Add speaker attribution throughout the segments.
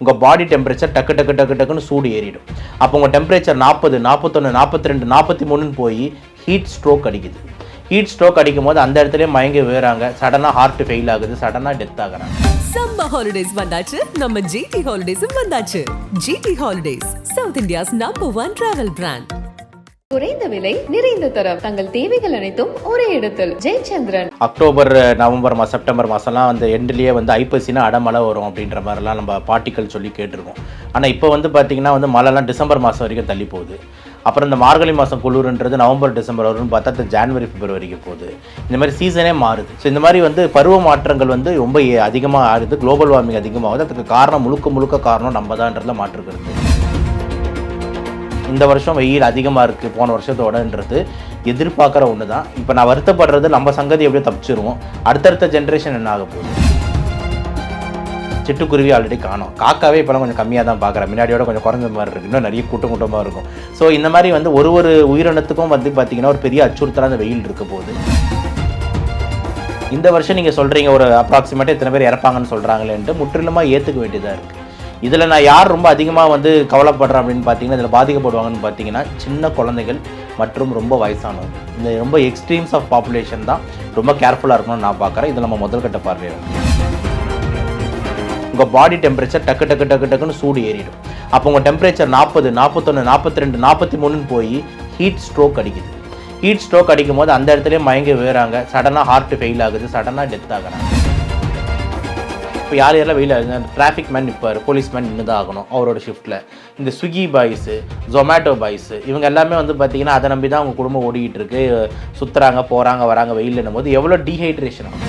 Speaker 1: உங்கள் body temperature டக்கு டக்கு டக்கு டக்குன்னு சூடு ஏறிடும். அப்போ உங்கள் டெம்பரேச்சர் நாற்பது நாற்பத்தொன்று நாற்பத்தி ரெண்டு நாற்பத்தி மூணுன்னு போய் ஹீட் ஸ்ட்ரோக் அடிக்குது. ஹீட் ஸ்ட்ரோக் அடிக்கும் போது அந்த இடத்துலயே மயங்கி விழுறாங்க. சடனாக ஹார்ட் ஃபெயில் ஆகுது. சடனாக டெத் ஆகுறாங்க.
Speaker 2: சம்ம ஹாலிடேஸ் வந்தாச்சு. நம்ம ஜிடி ஹாலிடேஸும் வந்தாச்சு. GT holidays south India's number one travel brand
Speaker 3: குறைந்த விலை நிறைந்த தரம். தங்கள் தேவைகள் அனைத்தும் ஒரே இடத்தில். ஜெயச்சந்திரன்.
Speaker 1: அக்டோபர் நவம்பர் மாதம் செப்டம்பர் மாதம்லாம் அந்த எண்ட்லேயே வந்து ஐப்பசினா அடமழை வரும் அப்படின்ற மாதிரிலாம் நம்ம பாட்டிக்கல் சொல்லி கேட்டிருக்கோம். ஆனால் இப்போ வந்து பார்த்திங்கன்னா வந்து மழைலாம் டிசம்பர் மாதம் வரைக்கும் தள்ளி போகுது. அப்புறம் இந்த மார்கழி மாதம் குளிர்ன்றது நவம்பர் டிசம்பர் வரும்னு பார்த்தா அது ஜான்வரி பிப்ரவரிக்கு போகுது. இந்த மாதிரி சீசனே மாறுது. ஸோ இந்த மாதிரி வந்து பருவ மாற்றங்கள் வந்து ரொம்ப அதிகமாக ஆகுது. குளோபல் வார்மிங் அதிகமாகுது. அதுக்கு காரணம் முழுக்க முழுக்க காரணம் நம்ம தான்றதுல மாற்றுக்கிறது இந்த வருஷம் வெயில் அதிகமாக இருக்குது போன வருஷத்தோடன்றது எதிர்பார்க்குற ஒன்று தான் இப்போ நான் வருத்தப்படுறது நம்ம சங்கதி எப்படியோ தப்பிச்சிருவோம். அடுத்தடுத்த ஜென்ரேஷன் என்ன ஆக போகுது? சிட்டுக்குருவி ஆல்ரெடி காணோம். காக்காவே இப்போலாம் கொஞ்சம் கம்மியாக தான் பார்க்குறேன் முன்னாடியோட கொஞ்சம் குறைஞ்ச மாதிரி இருக்குது இன்னும் நிறைய கூட்டம் கூட்டமாக இருக்கும். ஸோ இந்த மாதிரி வந்து ஒரு ஒரு உயிரினத்துக்கும் வந்து பார்த்திங்கன்னா ஒரு பெரிய அச்சுறுத்தலாக அந்த வெயில் இருக்க போகுது. இந்த வருஷம் நீங்கள் சொல்கிறீங்க ஒரு அப்ராக்சிமேட்டாக இத்தனை பேர் இறப்பாங்கன்னு சொல்கிறாங்களேன்ட்டு முற்றிலுமாக ஏற்றுக்க வேண்டியதாக இருக்குது இதில் நான் யார் ரொம்ப அதிகமாக வந்து கவலைப்படுறேன் அப்படின்னு பார்த்தீங்கன்னா இதில் பாதிக்கப்படுவாங்கன்னு பார்த்தீங்கன்னா சின்ன குழந்தைகள் மற்றும் ரொம்ப வயசானவங்க. இந்த ரொம்ப எக்ஸ்ட்ரீம்ஸ் ஆஃப் பாப்புலேஷன் தான் ரொம்ப கேர்ஃபுல்லாக இருக்கணும்னு நான் பார்க்குறேன். இதில் நம்ம முதல் கட்ட பார்வையாக உங்கள் பாடி டெம்பரேச்சர் டக்கு டக்கு டக்கு டக்குன்னு சூடு ஏறிடும். அப்போ உங்கள் டெம்பரேச்சர் நாற்பது நாற்பத்தொன்று நாற்பத்தி ரெண்டு நாற்பத்தி மூணுன்னு போய் ஹீட் ஸ்ட்ரோக் அடிக்குது. ஹீட் ஸ்ட்ரோக் அடிக்கும் போது அந்த இடத்துலயே மயங்கி விழுறாங்க. சடனாக ஹார்ட் ஃபெயில் ஆகுது. சடனாக டெத் ஆகிறாங்க. இப்போ யார் யாரெல்லாம் வெயில் அந்த டிராஃபிக் மேன் நிற்பார் போலீஸ் மேன் நின்று தான் ஆகணும் அவரோட ஷிஃப்ட்டில் இந்த ஸ்விக்கி பாய்ஸு ஜொமேட்டோ பாய்ஸு இவங்க எல்லாமே வந்து பார்த்திங்கன்னா அதை நம்பி தான் அவங்க குடும்பம் ஓடிக்கிட்டு இருக்கு சுற்றுறாங்க போகிறாங்க வராங்க வெயில்னும் போது எவ்வளோ டீஹைட்ரேஷன் ஆகும்.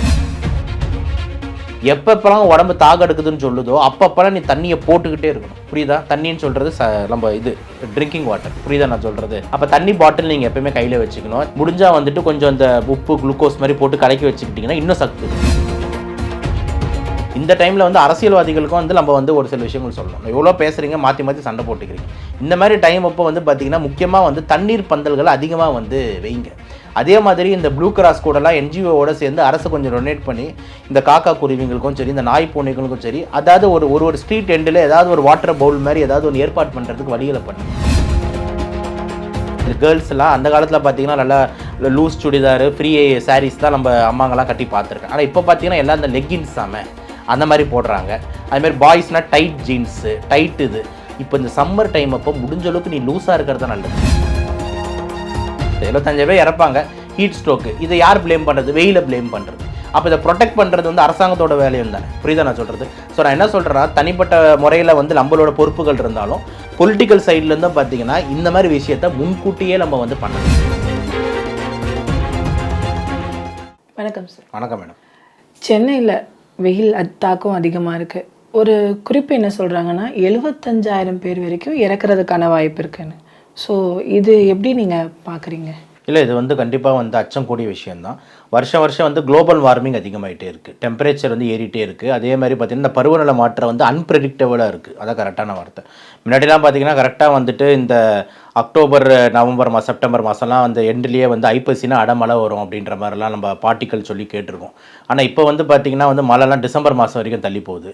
Speaker 1: எப்பப்பெல்லாம் உடம்பு தாக எடுக்குதுன்னு சொல்லுதோ அப்பப்பெல்லாம் நீ தண்ணியை போட்டுக்கிட்டே இருக்கணும். புரியுதா? தண்ணின்னு சொல்கிறது ச நம்ம இது ட்ரிங்கிங் வாட்டர் புரியுதா நான் சொல்கிறது அப்போ தண்ணி பாட்டில் நீங்கள் எப்பயுமே கையில் வச்சுக்கணும். முடிஞ்சால் வந்துட்டு கொஞ்சம் அந்த உப்பு குளுக்கோஸ் மாதிரி போட்டு கலக்கி வச்சுக்கிட்டிங்கன்னா இன்னும் சத்து இந்த டைமில் வந்து அரசியல்வாதிகளுக்கும் வந்து நம்ம வந்து ஒரு சில விஷயங்கள் சொல்லணும். எவ்வளோ பேசுகிறீங்க மாற்றி மாற்றி சண்டை போட்டுக்கிறீங்க. இந்த மாதிரி டைம் அப்போ வந்து பார்த்திங்கன்னா முக்கியமாக வந்து தண்ணீர் பந்தல்கள் அதிகமாக வந்து வைங்க. அதே மாதிரி இந்த ப்ளூ கிராஸ் கூடலாம் என்ஜிஓவோட சேர்ந்து அரசு கொஞ்சம் டொனேட் பண்ணி இந்த காக்கா குருவிங்களுக்கும் சரி இந்த நாய் பூனைகளுக்கும் சரி அதாவது ஒரு ஒரு ஒரு ஸ்ட்ரீட் எண்டில் ஏதாவது ஒரு வாட்டர் பவுல் மாதிரி ஏதாவது ஒன்று ஏற்பாடு பண்ணுறதுக்கு வழிகளை பண்ணுங்க இந்த கேர்ள்ஸ்லாம் அந்த காலத்தில் பார்த்தீங்கன்னா நல்லா லூஸ் சுடிதார் ஃப்ரீ சாரீஸ் தான் நம்ம அம்மாங்கெல்லாம் கட்டி பார்த்துருக்கேன் ஆனால் இப்போ பார்த்தீங்கன்னா எல்லாம் இந்த லெக்கின்ஸ் சாம அந்த மாதிரி போடுறாங்க. அதுமாதிரி பாய்ஸ்னால் டைட் ஜீன்ஸு டைட் இது. இப்போ இந்த சம்மர் டைம் அப்போ முடிஞ்ச அளவுக்கு நீ லூஸாக இருக்கிறது தான் நல்லது. எழுபத்தஞ்சு பேர் இறப்பாங்க. ஹீட் ஸ்ட்ரோக்கு இதை யார் ப்ளேம் பண்ணுறது வெயில ப்ளேம் பண்ணுறது அப்போ இதை ப்ரொடெக்ட் பண்ணுறது வந்து அரசாங்கத்தோட வேலையும் தானே. புரியுதா நான் சொல்கிறது ஸோ நான் என்ன சொல்கிறேன்னா தனிப்பட்ட முறையில் வந்து நம்மளோட பொறுப்புகள் இருந்தாலும் பொலிட்டிக்கல் சைட்லேருந்து பார்த்தீங்கன்னா இந்த மாதிரி விஷயத்த முன்கூட்டியே நம்ம வந்து பண்ணணும்.
Speaker 4: வணக்கம் சார்
Speaker 1: வணக்கம் மேடம்
Speaker 4: சென்னையில் வெயில் தாக்கம் அதிகமாக இருக்குது ஒரு குறிப்பு என்ன சொல்கிறாங்கன்னா எழுபத்தஞ்சாயிரம் பேர் வரைக்கும் இறக்குறதுக்கான வாய்ப்பு இருக்குன்னு. ஸோ இது எப்படி நீங்கள் பார்க்குறீங்க
Speaker 1: இல்லை இது வந்து கண்டிப்பாக வந்து அச்சம் கூடிய விஷயம்தான். வருஷம் வருஷம் வந்து குளோபல் வார்மிங் அதிகமாகிட்டே இருக்குது டெம்பரேச்சர் வந்து ஏறிட்டே இருக்குது அதே மாதிரி பார்த்தீங்கன்னா இந்த பருவநிலை மாற்றம் வந்து அன்பிரடிக்டபுளாக இருக்குது அதான் கரெக்டான வார்த்தை. முன்னாடிலாம் பார்த்தீங்கன்னா கரெக்டாக வந்துட்டு இந்த அக்டோபர் நவம்பர் மாதம் செப்டம்பர் மாதம்லாம் அந்த எண்ட்லேயே வந்து ஐப்பசினா அடமழை வரும் அப்படின்ற மாதிரிலாம் நம்ம பாட்டிக்கல் சொல்லி கேட்டிருக்கோம். ஆனால் இப்போ வந்து பார்த்திங்கன்னா வந்து மழைலாம் டிசம்பர் மாதம் வரைக்கும் தள்ளி போகுது.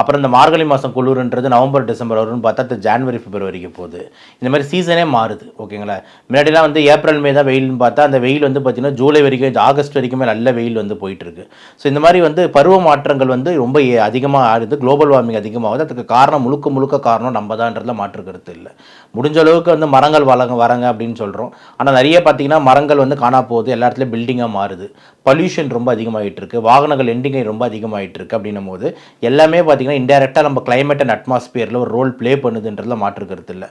Speaker 1: அப்புறம் இந்த மார்கழி மாதம் குளிர்ன்றது நவம்பர் டிசம்பர் வரும்னு பார்த்தா அது ஜான்வரி பிப்ரவரிக்கு போகுது. இந்த மாதிரி சீசனே மாறுது ஓகேங்களா? முன்னாடிலாம் வந்து ஏப்ரல் மே தான் வெயில்னு பார்த்தா அந்த வெயில் வந்து பார்த்திங்கன்னா ஜூலை வரைக்கும் ஆகஸ்ட் வரைக்குமே நல்ல வெயில் வந்து போயிட்டுருக்கு. ஸோ இந்த மாதிரி வந்து பருவ மாற்றங்கள் வந்து ரொம்ப அதிகமாக ஆகுது குளோபல் வார்மிங் அதிகமாகுது. அதுக்கு காரணம் முழுக்க முழுக்க காரணம் நம்ம தான்றதுல மாற்று கருத்து இல்லை. முடிஞ்ச அளவுக்கு வந்து மரங்கள் வளங்க வரங்க அப்படின்னு சொல்கிறோம் ஆனால் நிறைய பார்த்தீங்கன்னா மரங்கள் வந்து காணா போகுது எல்லா இடத்துலையும் பில்டிங்காக மாறுது. பொல்யூஷன் ரொம்ப அதிகமாகிட்டு இருக்கு வாகனங்கள் எண்டிங்கை ரொம்ப அதிகமாகிட்டு இருக்கு அப்படின்னும் போது எல்லாமே பார்த்தீங்கன்னா இன்டெரக்டாக நம்ம கிளைமேட் அண்ட் அட்மாஸ்பியரில் ஒரு ரோல் ப்ளே பண்ணுதுன்றதுல மாற்று இல்லை.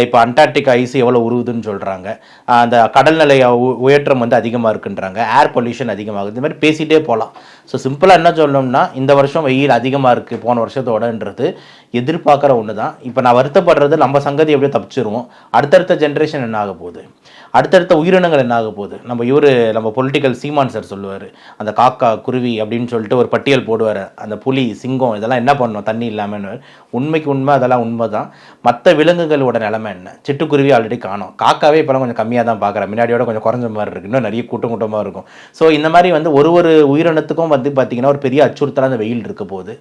Speaker 1: இப்போ அண்டார்டிக் ஐஸ் எவ்வளோ உருகுதுன்னு சொல்கிறாங்க அந்த கடல் நிலை உ- உயற்றம் வந்து அதிகமாக இருக்குன்றாங்க. ஏர் பொல்யூஷன் அதிகமாகுது. இந்த மாதிரி பேசிகிட்டே போகலாம் ஸோ சிம்பிளாக என்ன சொல்லணும்னா இந்த வருஷம் வெயில் அதிகமாக இருக்குது போன வருஷத்தோடன்றது எதிர்பார்க்குற ஒன்று தான் இப்போ நான் வருத்தப்படுறது நம்ம சங்கதி எப்படியோ தப்பிச்சிருவோம். அடுத்தடுத்த ஜென்ரேஷன் என்ன ஆக போகுது? அடுத்தடுத்த உயிரினங்கள் என்ன ஆக போகுது? நம்ம இவர் நம்ம பொலிட்டிக்கல் சீமான் சார் சொல்லுவார். அந்த காக்கா குருவி அப்படின்னு சொல்லிட்டு ஒரு பட்டியல் போடுவார். அந்த புலி சிங்கம் இதெல்லாம் என்ன பண்ணணும் தண்ணி இல்லாமல் உண்மைக்கு உண்மை அதெல்லாம் உண்மை தான் மற்ற விலங்குகளோட நிலைமை என்ன? சிட்டுக்குருவி ஆல்ரெடி காணும். காக்காவே இப்போலாம் கொஞ்சம் கம்மியாக தான் பார்க்குறேன் முன்னாடியோட கொஞ்சம் குறைஞ்ச மாதிரி இருக்கு. இன்னும் நிறைய கூட்டம் கூட்டமாக இருக்கும். ஸோ இந்த மாதிரி வந்து ஒரு ஒரு உயிரினத்துக்கும் வந்து பார்த்திங்கன்னா ஒரு பெரிய அச்சுறுத்தலாக அந்த வெயில் இருக்க போகுது.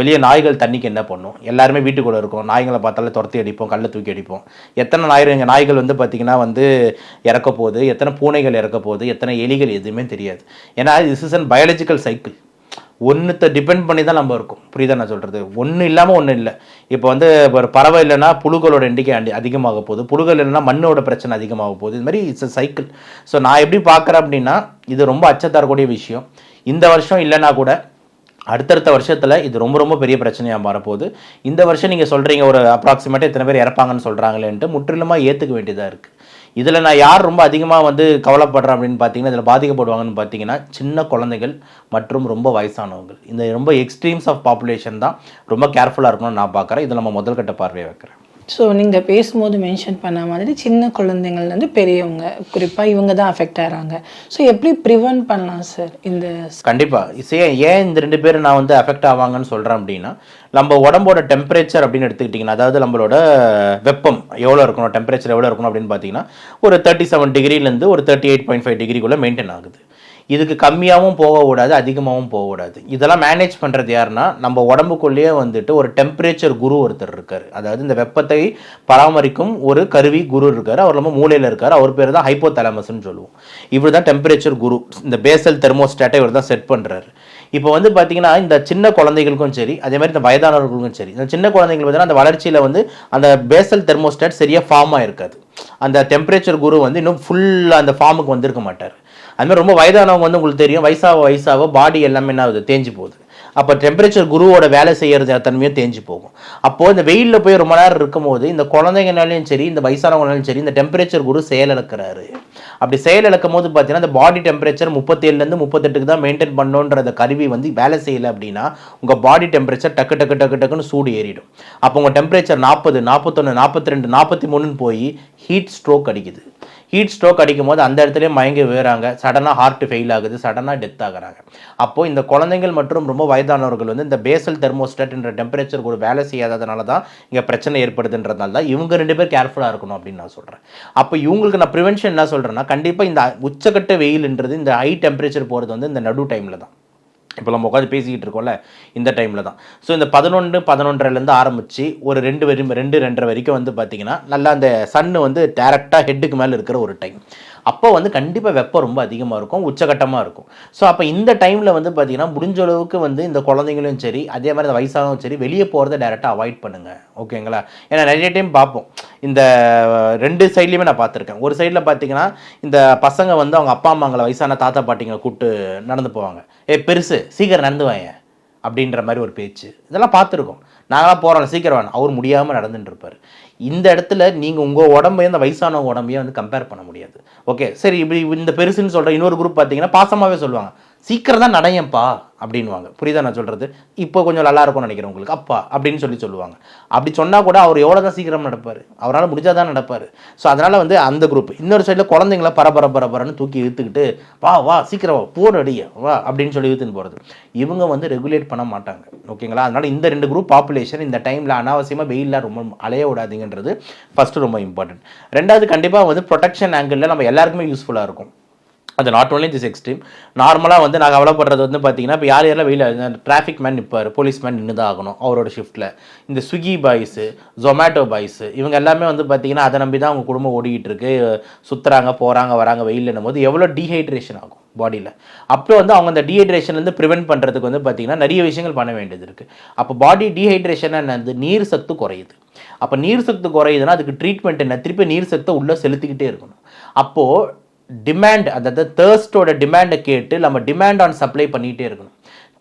Speaker 1: வெளியே நாய்கள் தண்ணிக்கு என்ன பண்ணும்? எல்லாருமே வீட்டுக்குள்ளே இருக்கும். நாய்களை பார்த்தாலே துரத்தி அடிப்போம் கல்லை தூக்கி அடிப்போம். எத்தனை நாய் நாய்கள் வந்து பார்த்திங்கன்னா வந்து இறக்க போகுது. எத்தனை பூனைகள் இறக்க போகுது. எத்தனை எலிகள் எதுவுமே தெரியாது. ஏன்னா this is an biological cycle ஒன்றுத்தை depend பண்ணி தான் நம்ம இருக்கோம். புரியுதா நான் சொல்கிறது ஒன்று இல்லாமல் ஒன்றும் இல்லை. இப்போ வந்து ஒரு பறவை இல்லைன்னா புழுக்களோட எண்ணிக்கை அண்டி அதிகமாக போகுது. புழுகள் இல்லைன்னா மண்ணோட பிரச்சனை அதிகமாக போகுது. இது மாதிரி இட்ஸ் சைக்கிள் ஸோ நான் எப்படி பார்க்குறேன் அப்படின்னா இது ரொம்ப அச்சத்தரக்கூடிய விஷயம். இந்த வருஷம் இல்லைன்னா கூட அடுத்தடுத்த வருஷத்தில் இது ரொம்ப ரொம்ப பெரிய பிரச்சனையாக மாறப்போகுது. இந்த வருஷம் நீங்கள் சொல்கிறீங்க ஒரு அப்ராக்சிமேட்டாக இத்தனை பேர் இறப்பாங்கன்னு சொல்கிறாங்களேன்ட்டு முற்றிலுமாக ஏற்றுக்க வேண்டியதாக இருக்குது இதில் நான் யார் ரொம்ப அதிகமாக வந்து கவலைப்படுறேன் அப்படின்னு பார்த்தீங்கன்னா இதில் பாதிக்கப்படுவாங்கன்னு பார்த்தீங்கன்னா சின்ன குழந்தைகள் மற்றும் ரொம்ப வயசானவங்க இந்த ரொம்ப எக்ஸ்ட்ரீம்ஸ் ஆஃப் பாப்புலேஷன் தான் ரொம்ப கேர்ஃபுல்லாக இருக்கணும்னு நான் பார்க்குறேன். இதில் நம்ம முதல் கட்ட பார்வையை வைக்கிறேன்.
Speaker 4: ஸோ நீங்கள் பேசும்போது மென்ஷன் பண்ண மாதிரி சின்ன குழந்தைங்கள்லேருந்து பெரியவங்க குறிப்பாக இவங்க தான் அஃபெக்ட் ஆகிறாங்க. ஸோ எப்படி ப்ரிவென்ட் பண்ணலாம் சார் இந்த
Speaker 1: கண்டிப்பாக சே ஏன் இந்த ரெண்டு பேரும் நான் வந்து அஃபெக்ட் ஆவாங்கன்னு சொல்கிறேன் அப்படின்னா நம்ம உடம்போட டெம்பரேச்சர் அப்படின்னு எடுத்துக்கிட்டிங்கன்னா அதாவது நம்மளோட வெப்பம் எவ்வளோ இருக்கணும் டெம்பரேச்சர் எவ்வளோ இருக்கணும் அப்படின்னு பார்த்தீங்கன்னா ஒரு தேர்ட்டி செவன் டிகிரிலேருந்து ஒரு தேர்ட்டி எயிட் பாயிண்ட் ஃபைவ் டிகிரிக்குள்ளே மெயின்டைன் ஆகுது. இதுக்கு கம்மியாகவும் போகக்கூடாது அதிகமாகவும் போகக்கூடாது. இதெல்லாம் மேனேஜ் பண்ணுறது யாருன்னா நம்ம உடம்புக்குள்ளேயே வந்துட்டு ஒரு டெம்பரேச்சர் குரு ஒருத்தர் இருக்கார். அதாவது இந்த வெப்பத்தை பராமரிக்கும் ஒரு கருவி குரு இருக்கார். அவர் நம்ம மூலையில் இருக்கார். அவர் பேர் தான் ஹைப்போதலமஸ்ன்னு சொல்லுவோம். இவர் தான் டெம்பரேச்சர் குரு. இந்த பேசல் தெர்மோஸ்டாட்டை இவர் தான் செட் பண்ணுறாரு இப்போ வந்து பார்த்தீங்கன்னா இந்த சின்ன குழந்தைகளுக்கும் சரி அதே மாதிரி இந்த வயதானவர்களுக்கும் சரி இந்த சின்ன குழந்தைங்களுக்கு பார்த்தீங்கன்னா அந்த வளர்ச்சியில் வந்து அந்த பேசல் தெர்மோஸ்டாட் சரியாக ஃபார்ம் இருக்காது அந்த டெம்பரேச்சர் குரு வந்து இன்னும் ஃபுல்லாக அந்த ஃபார்முக்கு வந்திருக்க மாட்டார். அது மாதிரி ரொம்ப வயதானவங்க வந்து உங்களுக்கு தெரியும். வயசாக வயசாக பாடி எல்லாமே என்ன ஆகுது? தேஞ்சு போகுது. அப்போ டெம்பரேச்சர் குருவோட வேலை செய்கிறது தன்மையும் தேஞ்சு போகும். அப்போது இந்த வெயிலில் போய் ரொம்ப நேரம் இருக்கும்போது இந்த குழந்தைங்கனாலையும் சரி இந்த வயசானவங்களாலும் சரி இந்த டெம்பரேச்சர் குரு செயலிழக்கிறாரு. அப்படி செயலிழக்கும் போது பார்த்தீங்கன்னா இந்த பாடி டெம்பரேச்சர் முப்பத்தேழுலேருந்து முப்பத்தெட்டுக்கு தான் மெயின்டைன் பண்ணோன்ற அந்த கருவி வந்து வேலை செய்யலை அப்படின்னா உங்கள் பாடி டெம்பரேச்சர் டக்கு டக்கு டக்கு டக்குன்னு சூடு ஏறிடும். அப்போ உங்கள் டெம்பரேச்சர் நாற்பது நாற்பத்தொன்று நாற்பத்தி ரெண்டு நாற்பத்தி மூணுன்னு போய் ஹீட் ஸ்ட்ரோக் அடிக்குது. ஹீட் ஸ்ட்ரோக் அடிக்கும் போது அந்த இடத்துலயே மயங்கி விழுறாங்க. சடனாக ஹார்ட் ஃபெயில் ஆகுது. சடனாக டெத் ஆகுறாங்க. அப்போது இந்த குழந்தைகள் மற்றும் ரொம்ப வயதானவர்கள் வந்து இந்த பேசல் தெர்மோஸ்டாட்ன்ற டெம்பரேச்சர் ஒரு வேலை செய்யாததுனால தான் இங்கே பிரச்சனை ஏற்படுதுன்றதுனால தான் இவங்க ரெண்டு பேர் கேர்ஃபுல்லாக இருக்கணும் அப்படின்னு நான் சொல்கிறேன் அப்போ இவங்களுக்கு நான் ப்ரிவென்ஷன் என்ன சொல்கிறேன்னா கண்டிப்பாக இந்த உச்சக்கட்ட வெயில்ன்றது இந்த ஹை டெம்பரேச்சர் போகிறது வந்து இந்த நடு டைமில் தான். இப்போ நம்ம உட்காந்து பேசிக்கிட்டு இருக்கோம்ல இந்த டைமில் தான். ஸோ இந்த பதினொன்று பதினொன்றரைலேருந்து ஆரம்பித்து ஒரு ரெண்டு வரி ரெண்டு ரெண்டரை வரைக்கும் வந்து பார்த்திங்கன்னா நல்லா அந்த சன்னு வந்து டேரெக்டாக ஹெட்டுக்கு மேலே இருக்கிற ஒரு டைம் அப்போ வந்து கண்டிப்பாக வெப்பம் ரொம்ப அதிகமாக இருக்கும் உச்சகட்டமாக இருக்கும். ஸோ அப்போ இந்த டைமில் வந்து பார்த்திங்கன்னா முடிஞ்ச அளவுக்கு வந்து இந்த குழந்தைங்களும் சரி அதே மாதிரி இந்த வயசானவும் சரி வெளியே போகிறத டேரெக்டாக அவாய்ட் பண்ணுங்கள் ஓகேங்களா ஏன்னா நிறைய டைம் பார்ப்போம். இந்த ரெண்டு சைட்லேயுமே நான் பார்த்துருக்கேன். ஒரு சைடில் பார்த்தீங்கன்னா இந்த பசங்க வந்து அவங்க அப்பா அம்மாங்களை வயசான தாத்தா பாட்டிங்களை கூப்பிட்டு நடந்து போவாங்க. ஏ பெருசு சீக்கிரம் நடந்து வாங்க அப்படின்ற மாதிரி ஒரு பேச்சு. இதெல்லாம் பார்த்துருக்கோம். நாங்களாம் போகிறோம் சீக்கிரம் வேணும் அவர் முடியாமல் நடந்துட்டு இருப்பார். இந்த இடத்துல நீங்கள் உங்கள் உடம்பையும் அந்த வயசானவங்க உடம்பையும் வந்து கம்பேர் பண்ண முடியாது. ஓகே சரி இப்படி இந்த பெருசுன்னு சொல்கிற இன்னொரு குரூப் பார்த்தீங்கன்னா பாசமாகவே சொல்லுவாங்க. சீக்கிரம் தான் நடையப்பா அப்படின்வாங்க புரியுதா நான் சொல்கிறது இப்போ கொஞ்சம் நல்லா இருக்கும்னு நினைக்கிறேன் உங்களுக்கு. அப்பா அப்படின்னு சொல்லி சொல்லுவாங்க. அப்படி சொன்னால் கூட அவர் எவ்வளோ தான் சீக்கிரம் நடப்பார்? அவரால் முடிஞ்சால் தான் நடப்பார். ஸோ அதனால் வந்து அந்த குரூப் இன்னொரு சைடில் குழந்தைங்கள பரபர பரபரன்னு தூக்கி இழுத்துக்கிட்டு வா வா சீக்கிரம் வா போர் அடிய வா அப்படின்னு சொல்லி இழுத்துன்னு போகிறது இவங்க வந்து ரெகுலேட் பண்ண மாட்டாங்க. ஓகேங்களா அதனால் இந்த ரெண்டு குரூப் பாப்புலேஷன் இந்த டைமில் அனாவசியமாக வெயிலில் ரொம்ப அலைய விடாதீங்கன்றது ஃபஸ்ட்டு ரொம்ப இம்பார்ட்டன்ட் ரெண்டாவது கண்டிப்பாக வந்து ப்ரொடெக்ஷன் ஆங்கிளில் நம்ம எல்லாருக்குமே யூஸ்ஃபுல்லாக இருக்கும். அது நாட் ஓன்லி திஸ் எக்ஸ்ட்ரீம் நார்மலாக வந்து நான் கவலைப்படுறது வந்து பார்த்தீங்கன்னா இப்போ யார் யாரெல்லாம் வெயில் டிராஃபிக் மேன் நிற்பார் போலீஸ் மேன் நின்று தான் ஆகணும் அவரோட ஷிஃப்ட்டில் இந்த ஸ்விக்கி பாய்ஸு ஜொமேட்டோ பாய்ஸு இவங்க எல்லாமே வந்து பார்த்தீங்கன்னா அதை நம்பி தான் அவங்க குடும்பம் ஓடிக்கிட்டு இருக்கு. சுற்றுறாங்க போகிறாங்க வராங்க வெயில்னும் போது எவ்வளோ டீஹைட்ரேஷன் ஆகும் பாடியில் அப்போ வந்து அவங்க அந்த டீஹைட்ரேஷன்லேருந்து ப்ரிவென்ட் பண்ணுறதுக்கு வந்து பார்த்திங்கன்னா நிறைய விஷயங்கள் பண்ண வேண்டியது இருக்குது அப்போ பாடி டீஹைட்ரேஷன் என்னது? நீர் சத்து குறையுது. அப்போ நீர் சத்து குறையுதுன்னா அதுக்கு ட்ரீட்மெண்ட் என்ன? திருப்பி நீர் சத்தை உள்ளே செலுத்திக்கிட்டே இருக்கணும். அப்போது டிமாண்ட் அதாவது தேர்ஸ்டோட டிமாண்டை கேட்டு நம்ம டிமாண்ட் ஆன் சப்ளை பண்ணிகிட்டே இருக்கணும்.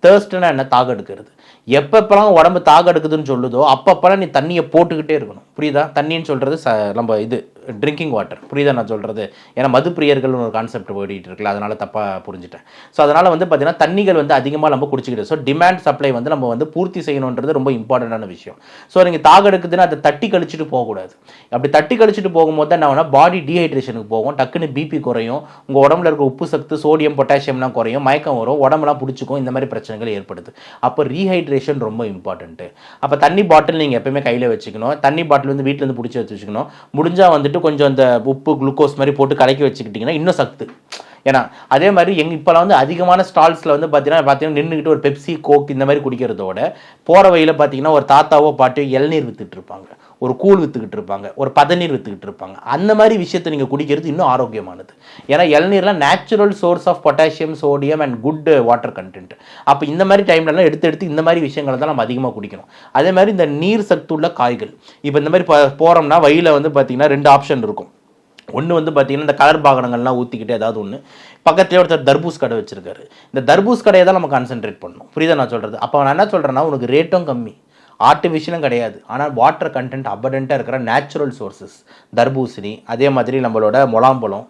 Speaker 1: தேர்ஸ்ட்னா என்ன? தாக எடுக்கிறது எப்பப்பெல்லாம் உடம்பு தாக எடுக்குதுன்னு சொல்லுதோ அப்பப்பெல்லாம் நீ தண்ணியை போட்டுக்கிட்டே இருக்கணும். புரியுதா? தண்ணின்னு சொல்கிறது ச நம்ம இது ட்ரிங்கிங் வாட்டர் புரியுதா நான் சொல்கிறது ஏன்னா மது பிரியர்கள்னு ஒரு கான்செப்ட் ஓடிட்டு இருக்குல்ல அதனால் தப்பாக புரிஞ்சுட்டேன். ஸோ அதனால் வந்து பார்த்திங்கன்னா தண்ணிகள் வந்து அதிகமாக நம்ம குடிச்சிக்கிட்டு ஸோ டிமாண்ட் சப்ளை வந்து நம்ம வந்து பூர்த்தி செய்யணுன்றது ரொம்ப இம்பார்ட்டண்டான விஷயம். ஸோ நீங்கள் தாக எடுக்குதுன்னா அதை தட்டி கழிச்சிட்டு போகக்கூடாது. அப்படி தட்டி கழிச்சிட்டு போகும்போது தான் என்ன பாடி டீஹைட்ரேஷனுக்கு போகும். டக்குன்னு பிபி குறையும். உங்கள் உடம்புல இருக்க உப்பு சத்து சோடியம் பொட்டாசியம்லாம் குறையும். மயக்கம் வரும். உடம்புலாம் பிடிச்சிக்கும். இந்த மாதிரி பிரச்சனைகள் ஏற்படுது. அப்போ ரீஹைட்ரேஷன் ரொம்ப இம்பார்ட்டண்ட்டு அப்போ தண்ணி பாட்டில் நீங்கள் எப்பயுமே கையில் வச்சுக்கணும். தண்ணி பாட்டில் வந்து வீட்டிலேருந்து பிடிச்சி வச்சு வச்சுக்கணும். முடிஞ்சால் வந்துட்டு கொஞ்சம் அந்த உப்பு குளுக்கோஸ் மாதிரி போட்டு கலக்கி வச்சுக்கிட்டிங்கன்னா இன்னும் சத்து. ஏன்னா அதே மாதிரி எங்கள் இப்போலாம் வந்து அதிகமான ஸ்டால்ஸில் வந்து பார்த்தீங்கன்னா பார்த்தீங்கன்னா நின்றுக்கிட்டு ஒரு பெப்சி கோக் இந்த மாதிரி குடிக்கிறதோட போகிற வழியில் பார்த்தீங்கன்னா ஒரு தாத்தாவோ பாட்டியோ இளநீர் வித்துட்டு இருப்பாங்க. ஒரு கூழ் வித்துக்கிட்டு இருப்பாங்க. ஒரு பதநீர் வித்துக்கிட்டு இருப்பாங்க. அந்த மாதிரி விஷயத்தை நீங்கள் குடிக்கிறது இன்னும் ஆரோக்கியமானது. ஏன்னா இளநீர்லாம் natural source of potassium sodium and good water content அப்போ இந்த மாதிரி டைம்லலாம் எடுத்து எடுத்து இந்த மாதிரி விஷயங்களை தான் நம்ம அதிகமாக குடிக்கணும். அதே மாதிரி இந்த நீர் சத்துள்ள காய்கள். இப்போ இந்த மாதிரி ப- போறோம்னா வழியில் வந்து பார்த்தீங்கன்னா ரெண்டு ஆப்ஷன் இருக்கும். ஒன்று வந்து பார்த்திங்கன்னா இந்த கலர் பாகனங்கள்லாம் ஊற்றிக்கிட்டு ஏதாவது ஒன்று பக்கத்துலேயே ஒருத்தர் தர்பூஸ் கடை வச்சிருக்காரு. இந்த தர்பூஸ் கடையை தான் நம்ம கான்சென்ட்ரேட் பண்ணணும். புரியுதா நான் சொல்கிறது அப்போ நான் என்ன சொல்கிறேன்னா உனக்கு ரேட்டும் கம்மி. ஆர்டிஃபிஷியலும் கிடையாது. ஆனால் வாட்டர் கண்டென்ட் அபடண்ட்டாக இருக்கிற நேச்சுரல் சோர்சஸ் தர்பூசணி அதே மாதிரி நம்மளோட முலாம்பழம்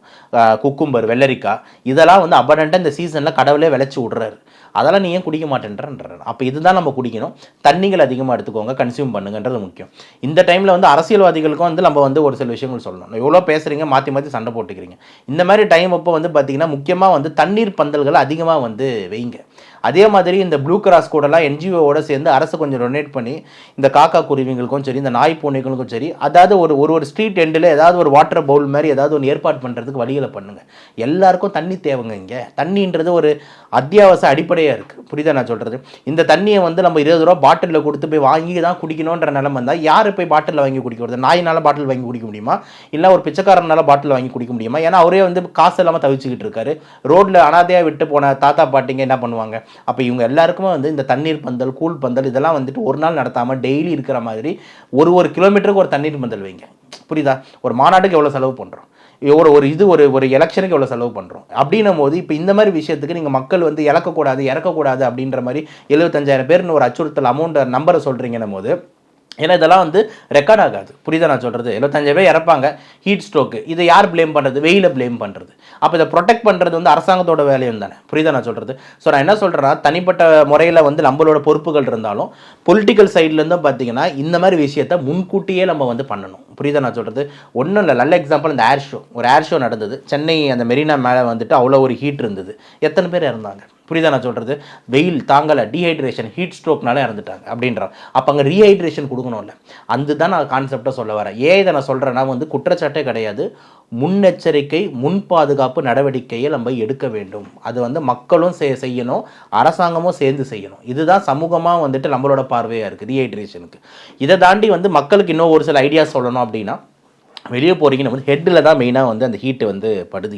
Speaker 1: குக்கும்பர் வெள்ளரிக்காய் இதெல்லாம் வந்து அபடண்ட்டாக இந்த சீசனில் கடவுளே விளைச்சி விட்றாரு. அதெல்லாம் நீ ஏன் குடிக்க மாட்டேன்றன்ற அப்போ இதுதான் நம்ம குடிக்கணும். தண்ணிகள் அதிகமாக எடுத்துக்கோங்க கன்சியூம் பண்ணுங்கன்றது முக்கியம். இந்த டைமில் வந்து அரசியல்வாதிகளுக்கும் வந்து நம்ம வந்து ஒரு சில விஷயங்கள் சொல்லணும். எவ்வளோ பேசுகிறீங்க மாற்றி மாற்றி சண்டை போட்டுக்கிறீங்க. இந்த மாதிரி டைம் அப்போ வந்து பார்த்திங்கன்னா முக்கியமாக வந்து தண்ணீர் பந்தல்கள் அதிகமாக வந்து வைங்க. அதே மாதிரி இந்த ப்ளூ கிராஸ் கூடலாம் என்ஜிஓவோட சேர்ந்து அரசு கொஞ்சம் டொனேட் பண்ணி இந்த காக்கா குருவிங்களுக்கும் சரி இந்த நாய் பூனைகளுக்கும் சரி அதாவது ஒரு ஒரு ஒரு ஸ்ட்ரீட் எண்டில் ஏதாவது ஒரு வாட்டர் பவுல் மாதிரி ஏதாவது ஒன்று ஏற்பாடு பண்ணுறதுக்கு வழிகளை பண்ணுங்கள் எல்லாருக்கும் தண்ணி தேவைங்க இங்கே. தண்ணின்றது ஒரு அத்தியாவசிய அடிப்படையாக இருக்குது புரியுதா நான் சொல்கிறது இந்த தண்ணியை வந்து நம்ம இருபது ரூபா பாட்டிலில் கொடுத்து போய் வாங்கி தான் குடிக்கணுன்ற நிலம இருந்தால் யார் போய் பாட்டிலில் வாங்கி குடிக்கிறது நாயினால் பாட்டில் வாங்கி குடிக்க முடியுமா? இல்லை ஒரு பிச்சைக்காரனால பாட்டில் வாங்கி குடிக்க முடியுமா? ஏன்னா அவரே வந்து காசு இல்லாமல் தவிச்சுக்கிட்டு இருக்காரு. ரோட்டில் அனாதையாக விட்டு போன தாத்தா பாட்டிங்க என்ன பண்ணுவாங்க? அப்போ இவங்க எல்லாருக்குமே வந்து இந்த தண்ணீர் பந்தல் கூழ் பந்தல் இதெல்லாம் வந்துட்டு ஒரு நாள் நடத்தாமல் டெய்லி இருக்கிற மாதிரி ஒரு ஒரு கிலோமீட்டருக்கு ஒரு தண்ணீர் பந்தல் வைங்க. புரியுதா? ஒரு மாநாட்டுக்கு எவ்வளோ செலவு பண்ணுறோம் ஒரு ஒரு இது ஒரு ஒரு எலெக்ஷனுக்கு எவ்வளோ செலவு பண்ணுறோம் அப்படின்னும் போது இப்போ இந்த மாதிரி விஷயத்துக்கு நீங்கள் மக்கள் வந்து இறக்கக்கூடாது இறக்கக்கூடாது அப்படின்ற மாதிரி எழுபத்தஞ்சாயிரம் பேர்னு ஒரு அச்சுறுத்தல் அமௌண்ட் நம்பரை சொல்கிறீங்கன்னும் போது ஏன்னா இதெல்லாம் வந்து ரெக்கார்ட் ஆகாது. புரியுதா நான் சொல்கிறது எழுபத்தஞ்சு பேர் இறப்பாங்க. ஹீட் ஸ்ட்ரோக்கு இதை யார் ப்ளேம் பண்ணுறது வெயில ப்ளேம் பண்ணுறது அப்போ இதை ப்ரொடெக்ட் பண்ணுறது வந்து அரசாங்கத்தோட வேலையும் தானே. புரியுதா நான் சொல்கிறது ஸோ நான் என்ன சொல்கிறேன்னா தனிப்பட்ட முறையில் வந்து நம்மளோட பொறுப்புகள் இருந்தாலும் பொலிட்டிக்கல் சைட்லேருந்தும் பார்த்தீங்கன்னா இந்த மாதிரி விஷயத்தை முன்கூட்டியே நம்ம வந்து பண்ணணும். புரியுதா நான் சொல்கிறது ஒன்றும் இல்லை. நல்ல எக்ஸாம்பிள் இந்த ஏர் ஷோ ஒரு ஏர் ஷோ நடந்தது. சென்னை அந்த மெரினா மேலே வந்துட்டு அவ்வளோ ஒரு ஹீட் இருந்தது. எத்தனை பேர் இறந்தாங்க? புரியுதா நான் சொல்கிறது வெயில் தாங்கலை டீஹைட்ரேஷன் ஹீட் ஸ்ட்ரோக்னால இறந்துட்டாங்க அப்படின்றாங்க அப்போ அங்கே ரீஹைட்ரேஷன் கொடுக்கணும்ல. அந்த தான் நான் கான்செப்டாக சொல்ல வரேன். ஏன் இதை நான் சொல்கிறேன்னா வந்து குற்றச்சாட்டே கிடையாது. முன்னெச்சரிக்கை முன் பாதுகாப்பு நடவடிக்கையை நம்ம எடுக்க வேண்டும். அது வந்து மக்களும் செய் செய்யணும் அரசாங்கமும் சேர்ந்து செய்யணும். இதுதான் சமூகமாக வந்துட்டு நம்மளோட பார்வையாக இருக்குது ரீஹைட்ரேஷனுக்கு இதை தாண்டி வந்து மக்களுக்கு இன்னும் ஒரு சில ஐடியாஸ் சொல்லணும் அப்படின்னா வெளியே போகிறீங்கன்னு வந்து ஹெட்டில் தான் மெயினாக வந்து அந்த ஹீட்டு வந்து படுது.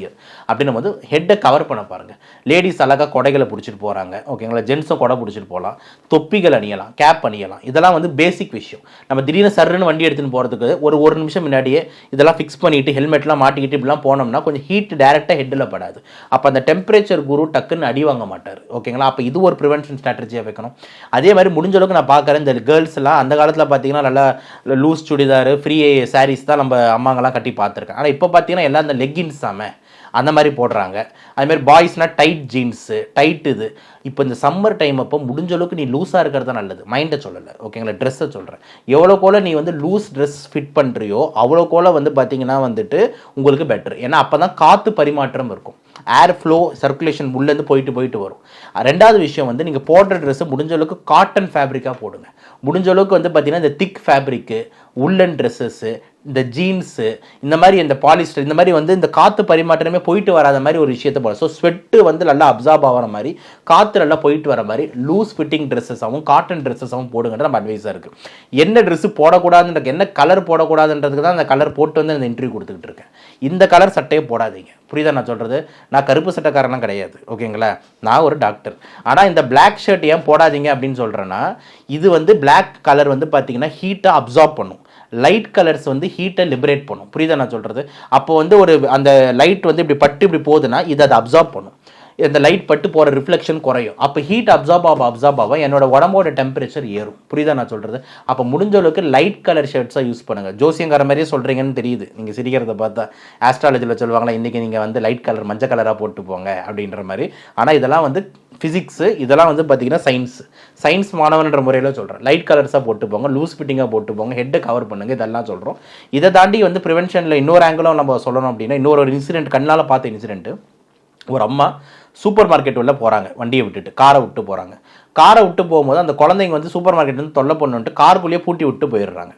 Speaker 1: அப்படின்னு வந்து ஹெட்டை கவர் பண்ண பாருங்கள் லேடிஸ் அழகாக கொடைகளை பிடிச்சிட்டு போகிறாங்க ஓகேங்களா ஜென்ஸும் கொடை பிடிச்சிட்டு போகலாம் தொப்பிகள் அணியலாம். கேப் அணியலாம். இதெல்லாம் வந்து பேசிக் விஷயம். நம்ம திடீர்னு சருன்னு வண்டி எடுத்துன்னு போகிறதுக்கு ஒரு ஒரு நிமிஷம் முன்னாடியே இதெல்லாம் ஃபிக்ஸ் பண்ணிவிட்டு ஹெல்மெட்லாம் மாட்டிக்கிட்டு இப்படிலாம் போனோம்னா கொஞ்சம் ஹீட் டேரெக்டாக ஹெட்டில் படாது. அப்போ அந்த டெம்பரேச்சர் குரு டக்குன்னு அடி வாங்க மாட்டார். ஓகேங்களா அப்போ இது ஒரு ப்ரிவென்ஷன் ஸ்ட்ராட்டஜியாக வைக்கணும். அதே மாதிரி முடிஞ்ச அளவுக்கு நான் பார்க்குறேன் இந்த கேர்ள்ஸ் எல்லாம் அந்த காலத்தில் பார்த்தீங்கன்னா நல்லா லூஸ் சுடிதார் ஃப்ரீ சாரீஸ் தான் நம்ம அம்மாங்கெல்லாம் கட்டி பார்த்துருக்கேன். ஆனால் இப்போ பார்த்தீங்கன்னா எல்லாம் இந்த லெக்கின்ஸ் தாமே அந்த மாதிரி போடுறாங்க. அதுமாதிரி பாய்ஸ்னால் டைட் ஜீன்ஸு டைட் இது. இப்போ இந்த சம்மர் டைம் அப்போ முடிஞ்ச அளவுக்கு நீ லூஸாக இருக்கிறது தான் நல்லது. மைண்டை சொல்லலை. ஓகேங்களா ட்ரெஸ்ஸை சொல்கிறேன் எவ்வளோ கோல நீ வந்து லூஸ் ட்ரெஸ் ஃபிட் பண்ணுறியோ அவ்வளோ கோல வந்து பார்த்தீங்கன்னா வந்துட்டு உங்களுக்கு பெட்டர் ஏன்னா அப்போ தான் காற்று பரிமாற்றம் இருக்கும். ஏர் ஃப்ளோ சர்க்குலேஷன் உள்ளேருந்து போயிட்டு போயிட்டு வரும். ரெண்டாவது விஷயம் வந்து நீங்கள் போடுற ட்ரெஸ்ஸை முடிஞ்ச அளவுக்கு காட்டன் ஃபேப்ரிக்காக போடுங்க. முடிஞ்ச அளவுக்கு வந்து பார்த்தீங்கன்னா இந்த திக் ஃபேப்ரிக்கு உள்ளன் ட்ரெஸ்ஸஸ்ஸு இந்த ஜீன்ஸு இந்த மாதிரி இந்த பாலிஸ்டர் இந்த மாதிரி வந்து இந்த காற்று பரிமாற்றமே போயிட்டு வராத மாதிரி ஒரு விஷயத்தை போல. ஸோ ஸ்வெட்டு வந்து நல்லா அப்சார்ப் ஆகிற மாதிரி காற்று நல்லா போயிட்டு வர மாதிரி லூஸ் ஃபிட்டிங் ட்ரெஸ்ஸஸாகவும் காட்டன் ட்ரெஸ்ஸஸாகவும் போடுங்கன்ற நம்ம அட்வைஸாக இருக்குது என்ன ட்ரெஸ்ஸு போடக்கூடாதுன்றது என்ன கலர் போடக்கூடாதுன்றதுக்கு தான் அந்த கலர் போட்டு வந்து அந்த இன்டர்வியூ கொடுத்துக்கிட்டு இருக்கேன். இந்த கலர் சட்டையை போடாதீங்க. புரியுதா நான் சொல்கிறது நான் கருப்பு சட்டைக்காரனா கிடையாது ஓகேங்களா? நான் ஒரு டாக்டர் ஆனால் இந்த பிளாக் ஷர்ட் ஏன் போடாதீங்க அப்படின்னு சொல்கிறேன்னா இது வந்து பிளாக் கலர் வந்து பார்த்தீங்கன்னா ஹீட்டை அப்சார்ப் பண்ணும். லைட் கலர்ஸ் வந்து ஹீட்டை லிபரேட் பண்ணும். புரியுதா நான் சொல்கிறது அப்போ வந்து ஒரு அந்த லைட் வந்து இப்படி பட்டு இப்படி போகுதுன்னா இது அதை அப்சார்ப் பண்ணும். இந்த லைட் பட்டு போகிற ரிஃப்ளெக்ஷன் குறையும். அப்போ ஹீட் அப்சார்ப் ஆக அப்சார்ப் ஆக என்னோட உடம்போட டெம்பரேச்சர் ஏறும். புரியுதா நான் சொல்கிறது அப்போ முடிஞ்ச அளவுக்கு லைட் கலர் ஷர்ட்ஸாக யூஸ் பண்ணுங்கள் ஜோசியங்கிற மாதிரியே சொல்கிறீங்கன்னு தெரியுது. நீங்கள் சிரிக்கிறத பார்த்தா ஆஸ்ட்ராலஜியில் சொல்லுவாங்களா இன்றைக்கி நீங்கள் வந்து லைட் கலர் மஞ்சள் கலராக போட்டு போங்க அப்படின்ற மாதிரி. ஆனால் இதெல்லாம் வந்து ஃபிசிக்ஸு இதெல்லாம் வந்து பார்த்தீங்கன்னா சயின்ஸ் சயின்ஸ் மாணவன்ற முறையில் சொல்கிறேன் லைட் கலர்ஸாக போட்டு போங்க லூஸ் ஃபிட்டிங்காக போட்டு போங்க ஹெட்டை கவர் பண்ணுங்க இதெல்லாம் சொல்கிறோம் இதை தாண்டி வந்து ப்ரிவென்ஷனில் இன்னொரு ஆங்கிளும் நம்ம சொல்லணும் அப்படின்னா இன்னொரு ஒரு இன்சிடென்ட் கண்ணால் பார்த்த இன்சிடென்ட்டு ஒரு அம்மா சூப்பர் மார்க்கெட் உள்ளே போகிறாங்க வண்டியை விட்டுட்டு காரை விட்டு போகிறாங்க காரை விட்டு போகும்போது அந்த குழந்தைங்க வந்து சூப்பர் மார்க்கெட் வந்து தொல்லை பண்ணுன்ட்டு காருக்குள்ளேயே பூட்டி விட்டு போயிடுறாங்க.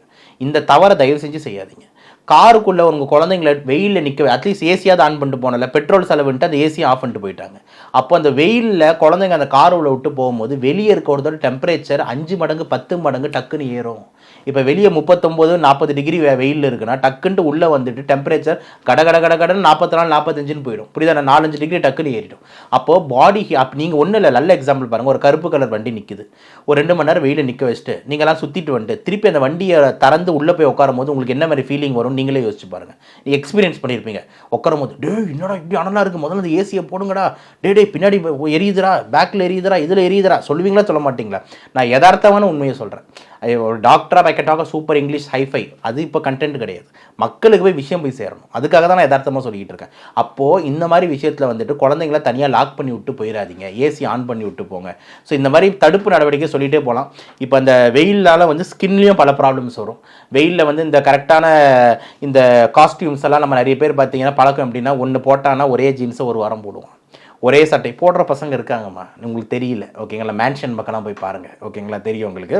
Speaker 1: இந்த தவறை தயவு செஞ்சு செய்யாதீங்க. காருக்குள்ளே உங்கள் குழந்தைங்கள வெயிலில் நிற்க அட்லீஸ்ட் ஏசியாவது ஆன் பண்ணிட்டு போனல பெட்ரோல் செலவுன்ட்டு அந்த ஏசியை ஆஃப் பண்ணிட்டு போயிட்டாங்க. அப்போ அந்த வெயிலில் குழந்தைங்க அந்த கார் உள்ள விட்டு போகும்போது வெளியே இருக்கிறதோட டெம்பரேச்சர் அஞ்சு மடங்கு பத்து மடங்கு டக்குன்னு ஏறும். இப்போ வெளியே முப்பத்தொம்போது நாற்பது டிகிரி வெயில் இருக்குன்னா டக்குன்ட்டு உள்ளே வந்துட்டு டெம்பரேச்சர் கட கட கட கடன் நாற்பத்தி நாலு நாற்பத்தஞ்சுன்னு போயிடும். புரியுதா நாலஞ்சு டிகிரி டக்குன்னு ஏறிடும். அப்போது பாடி அப் நீங்கள் ஒன்றும் இல்லை நல்ல எக்ஸாம்பிள் பாருங்கள் ஒரு கருப்பு கலர் வண்டி நிற்குது ஒரு ரெண்டு மணி நேரம் வெயிலில் நிற்க வச்சுட்டு நீங்களாம் சுற்றிட்டு வந்துட்டு திருப்பி அந்த வண்டியை திறந்து உள்ளே போய் உட்காரும் போது உங்களுக்கு என்ன மாதிரி ஃபீலிங் வரும்? நீங்களே யோசிச்சு பாருங்கள் நீங்கள் எக்ஸ்பீரியன்ஸ் பண்ணியிருப்பீங்க உட்காரும் போது டே என்னடா இப்படி அனலாக இருக்குது முதல்ல அந்த ஏசியை போடுங்கடா. டே டே பின்னாடி எரியுதுடா. பேக்கில் எரியுதுடா. இதில் எரியுதுரா சொல்லுவீங்களா சொல்ல மாட்டீங்களா? நான் யதார்த்தமான உண்மையை சொல்கிறேன் ஒரு டாக்டராக வைக்கட்டாக சூப்பர் இங்கிலீஷ் ஹைஃபை அது இப்போ கண்டென்ட் கிடையாது. மக்களுக்கு போய் விஷயம் போய் சேரணும். அதுக்காக தான் நான் யதார்த்தமாக சொல்லிக்கிட்டு இருக்கேன். அப்போது இந்த மாதிரி விஷயத்தில் வந்துட்டு குழந்தைங்கள தனியாக லாக் பண்ணி விட்டு போயிடாதீங்க ஏசி ஆன் பண்ணி விட்டு போங்க. ஸோ இந்த மாதிரி தடுப்பு நடவடிக்கை சொல்லிகிட்டே போகலாம். இப்போ அந்த வெயிலால் வந்து ஸ்கின்லேயும் பல ப்ராப்ளம்ஸ் வரும். வெயிலில் வந்து இந்த கரெக்டான இந்த காஸ்டியூம்ஸ் எல்லாம் நம்ம நிறைய பேர் பார்த்தீங்கன்னா பழக்கம் எப்படின்னா ஒன்று போட்டான்னா ஒரே ஜீன்ஸை ஒரு வாரம் போடுவோம் ஒரே சட்டை போடுற பசங்க இருக்காங்கம்மா. உங்களுக்கு தெரியல. ஓகேங்களா? மேன்ஷன் பக்கம்லாம் போய் பாருங்கள் ஓகேங்களா? தெரியும் உங்களுக்கு.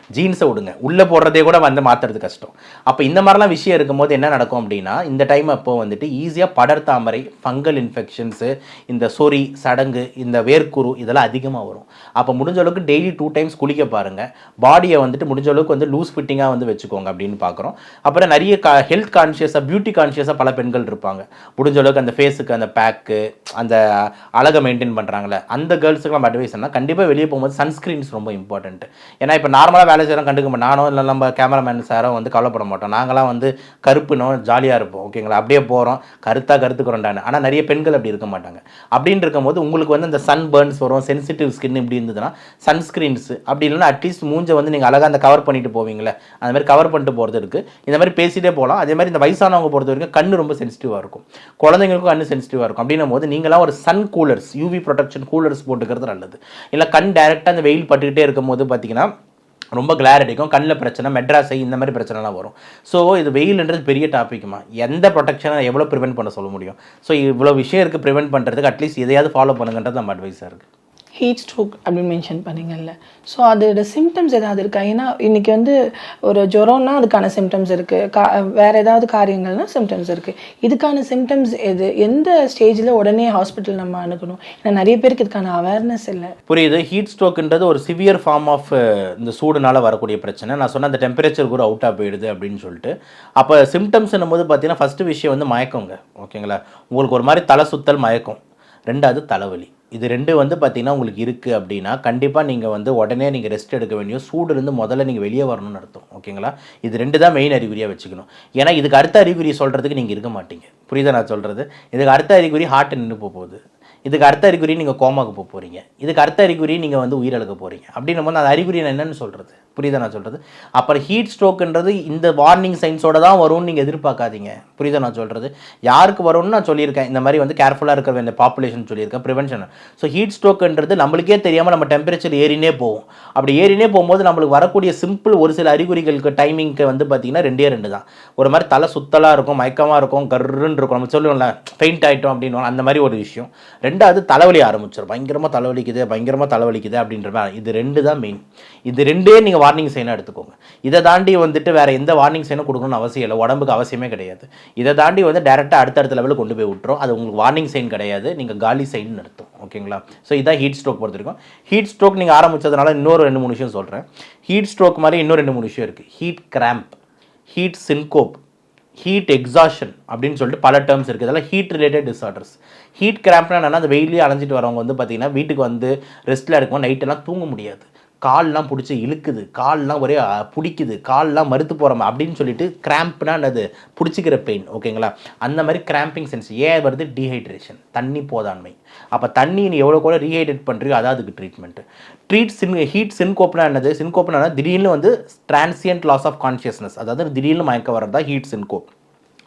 Speaker 1: ஜீன்ஸை விடுங்க உள்ளே போடுறதே கூட வந்து மாற்றுறது கஷ்டம். அப்போ இந்த மாதிரிலாம் விஷயம் இருக்கும்போது என்ன நடக்கும் அப்படின்னா இந்த டைம் அப்போ வந்துட்டு ஈஸியாக படர்தாமரை ஃபங்கல் இன்ஃபெக்ஷன்ஸு இந்த சொறி சடங்கு இந்த வேர்க்குரு இதெல்லாம் அதிகமாக வரும். அப்போ முடிஞ்ச அளவுக்கு டெய்லி டூ டைம்ஸ் குளிக்க பாருங்கள் பாடியை வந்துட்டு முடிஞ்ச அளவுக்கு வந்து லூஸ் ஃபிட்டிங்காக வந்து வச்சுக்கோங்க அப்படின்னு பார்க்குறோம். அப்புறம் நிறைய கா ஹெல்த் கான்ஷியஸாக பியூட்டி கான்ஷியஸாக பல பெண்கள் இருப்பாங்க. முடிஞ்ச அளவுக்கு அந்த ஃபேஸுக்கு அந்த பேக்கு அந்த அழகை மெயின்டைன் பண்ணுறாங்களே அந்த கேர்ள்ஸுக்குலாம் அட்வைஸ் என்ன கண்டிப்பாக வெளியே போகும்போது சன்ஸ்க்ரீன்ஸ் ரொம்ப இம்பார்ட்டன்ட் ஏன்னா இப்போ நார்மலாக வேலை செய்கிறோம் கண்டுக்க மாட்டோம். நானும் இல்லை நம்ம கேமராமேன் சாரோ வந்து கவலைப்பட மாட்டோம். நாங்களாம் வந்து கருப்புனோம் ஜாலியாக இருப்போம். ஓகேங்களா அப்படியே போகிறோம் கருத்தாக கருத்துக்கிறோண்டான்னு ஆனால் நிறைய பெண்கள் அப்படி இருக்க மாட்டாங்க. அப்படின்னு இருக்கும்போது உங்களுக்கு வந்து இந்த சன் பர்ன்ஸ் வரும் சென்சிட்டிவ் ஸ்கின் இப்படி இருந்ததுன்னா சன்ஸ்க்ரீன்ஸ் அப்படி இல்லைன்னா அட்லீஸ்ட் மூஞ்சை வந்து நீங்கள் அழகாக அந்த கவர் பண்ணிட்டு போவீங்களே அந்த மாதிரி கவர் பண்ணிட்டு போகிறது இருக்குது இந்த மாதிரி பேசிகிட்டே போகலாம். அதே மாதிரி இந்த வயசானவங்க பொறுத்த வரைக்கும் கண்ணு ரொம்ப சென்சிட்டிவாக இருக்கும். குழந்தைங்களுக்கும் கண்ணு சென்சிட்டிவாக இருக்கும். அப்படின்னும் போது நீங்களாம் ஒரு sun coolers UV protection coolers போட்டுக்கிறது நல்லது. இல்லை கண் டைரெக்டாக அந்த வெயில் பட்டுக்கிட்டே இருக்கும்போது பார்த்தீங்கன்னா ரொம்ப கிளார் அடிக்கும். கண்ணில் பிரச்சனை மெட்ராஸை இந்த மாதிரி பிரச்சனைலாம் வரும். ஸோ இது வெயில்ன்றது பெரிய டாபிக்மா எந்த ப்ரொடெக்ஷனை எவ்வளோ ப்ரிவென்ட் பண்ண சொல்ல முடியும்? ஸோ இவ்வளோ விஷயம் இருக்குது ப்ரிவென்ட் பண்ணுறதுக்கு அட்லீஸ்ட் எதையாவது ஃபாலோ பண்ணுங்கன்றது நம்ம அட்வைஸாக இருக்குது
Speaker 4: ஹீட் ஸ்ட்ரோக் அப்படின்னு மென்ஷன் பண்ணிங்கல்ல. ஸோ அதோட சிம்டம்ஸ் ஏதாவது இருக்கா? ஏன்னா இன்றைக்கி வந்து ஒரு ஜுரம்னா அதுக்கான சிம்டம்ஸ் இருக்குது கா வேறு ஏதாவது காரியங்கள்னா சிம்டம்ஸ் இருக்குது இதுக்கான சிம்டம்ஸ் எது? எந்த ஸ்டேஜில் உடனே ஹாஸ்பிட்டல் நம்ம அணுகணும்? ஏன்னா நிறைய பேருக்கு இதுக்கான அவேர்னஸ் இல்லை.
Speaker 1: புரியுது. ஹீட் ஸ்ட்ரோக்குன்றது ஒரு சிவியர் ஃபார்ம் ஆஃப் இந்த சூடுனால வரக்கூடிய பிரச்சனை. நான் சொன்ன அந்த டெம்பரேச்சர் கூட அவுட்டாக போயிடுது அப்படின்னு சொல்லிட்டு. அப்போ சிம்டம்ஸ்னும் போது பார்த்தீங்கன்னா ஃபஸ்ட்டு விஷயம் வந்து மயக்கங்க. ஓகேங்களா? உங்களுக்கு ஒரு மாதிரி தலை சுத்தல் மயக்கம். ரெண்டாவது தலைவலி. இது ரெண்டு வந்து பார்த்தீங்கன்னா உங்களுக்கு இருக்குது அப்படின்னா கண்டிப்பாக நீங்கள் வந்து உடனே நீங்கள் ரெஸ்ட் எடுக்க வேண்டிய சூடுலேருந்து முதல்ல நீங்கள் வெளியே வரணும்னு அர்த்தம். ஓகேங்களா இது ரெண்டு தான் மெயின் அறிகுறியாக வச்சுக்கணும். ஏன்னா இதுக்கு அடுத்த அறிகுறி சொல்கிறதுக்கு நீங்கள் இருக்க மாட்டீங்க. புரியுதா நான் சொல்கிறது இதுக்கு அடுத்த அறிகுறி ஹார்ட் நின்று போகுது. இதுக்கு அடுத்த அறிகுறி நீங்கள் கோமாக்கு போக போகிறீங்க இதுக்கு அடுத்த அறிகுறி நீங்கள் வந்து உயிரிழக்க போகிறீங்க அப்படின்னும் போது அந்த அறிகுறி நான் என்னென்னு சொல்கிறது புரியுதா நான் சொல்கிறது அப்புறம் ஹீட் ஸ்ட்ரோக்குன்றது இந்த வார்னிங் சைன்ஸோட தான் வரும்னு நீங்கள் எதிர்பார்க்காதீங்க. புரியுதா நான் சொல்கிறது யாருக்கு வரும்னு நான் சொல்லியிருக்கேன். இந்த மாதிரி வந்து கேர்ஃபுல்லாக இருக்கிற வேண்டிய பாப்புலேஷன் சொல்லியிருக்கேன் ப்ரிவென்ஷன் ஸோ ஹீட் ஸ்ட்ரோக்குன்றது நம்மளுக்கே தெரியாமல் நம்ம டெம்பரேச்சர் ஏறினே போகும். அப்படி ஏறினே போகும்போது நம்மளுக்கு வரக்கூடிய சிம்பிள் ஒரு சில அறிகுறிகளுக்கு டைமிங்க்கு வந்து பார்த்திங்கன்னா ரெண்டே ரெண்டு தான். ஒரு மாதிரி தலை சுத்தலாக இருக்கும் மயக்கமாக இருக்கும் கர்ருன்னு இருக்கும். நம்ம சொல்லுவோம்ல ஃபெயிண்ட் ஆகிட்டோம் அப்படின்னு அந்த மாதிரி ஒரு விஷயம். ரெண்டாவது தலைவலி ஆரம்பிச்சிடும் பயங்கரமாக தலைவலிக்குது பயங்கரமாக தலைவலிக்குது அப்படின்ற மாதிரி. இது ரெண்டு தான் மெயின் இது ரெண்டே நீங்கள் வார்னிங் சைனாக எடுத்துக்கோங்க. இதை தாண்டி வந்துட்டு வேறு எந்த வார்னிங் சைனும் கொடுக்கணும்னு அவசியம் இல்லை. உடம்புக்கு அவசியமே கிடையாது. இதை தாண்டி வந்து டேரெக்டாக அடுத்தடுத்த லெவலுக்கு கொண்டு போய் விட்டுரும். அது உங்களுக்கு வார்னிங் சைன் கிடையாது. நீங்கள் காலி சைன் நடத்தும் ஓகேங்களா ஸோ இதான் ஹீட் ஸ்ட்ரோக் பொறுத்த வரைக்கும் ஹீட் ஸ்ட்ரோக் நீங்கள் ஆரம்பிச்சதுனால இன்னொரு ரெண்டு மூணு விஷயம் சொல்கிறேன் ஹீட் ஸ்ட்ரோக் மாதிரி இன்னும் ரெண்டு மூணு விஷயம் இருக்குது heat cramp heat syncope heat exhaustion அப்படின்னு சொல்லிட்டு பல டேர்ம்ஸ் இருக்குது இதெல்லாம் ஹீட் ரிலேட்டட் டிஸார்டர்ஸ் ஹீட் கிராம்ப்னா என்னென்னா அந்த வெயிலே அலைஞ்சிட்டு வரவங்க வந்து பார்த்தீங்கன்னா வீட்டுக்கு வந்து ரெஸ்ட்டில் இருக்கும் நைட்டெல்லாம் தூங்க முடியாது. கால்லாம் பிடிச்சி இழுக்குது கால்லாம் ஒரே பிடிக்குது கால்லாம் மறுத்து போகிறோம் அப்படின்னு சொல்லிட்டு கிராம்ப்னா அது பிடிச்சிக்கிற பெயின் ஓகேங்களா அந்த மாதிரி கிராம்பிங் சென்ஸ் ஏன் வருது? டீஹைட்ரேஷன் தண்ணி போதாண்மை. அப்போ தண்ணி நீ எவ்வளோ கூட ரீஹைட்ரேட் பண்ணுறியோ அதான் அதுக்கு ட்ரீட்மெண்ட்டு ட்ரீட் சின் ஹீட் சின்கோப்னா என்னது? சின்கோப்னா திடீர்னு வந்து டிரான்சியன்ட் லாஸ் ஆஃப் கான்ஷியஸ்னஸ் அதாவது திடீர்னு மயக்க வர்றது தான் ஹீட் சின்கோப்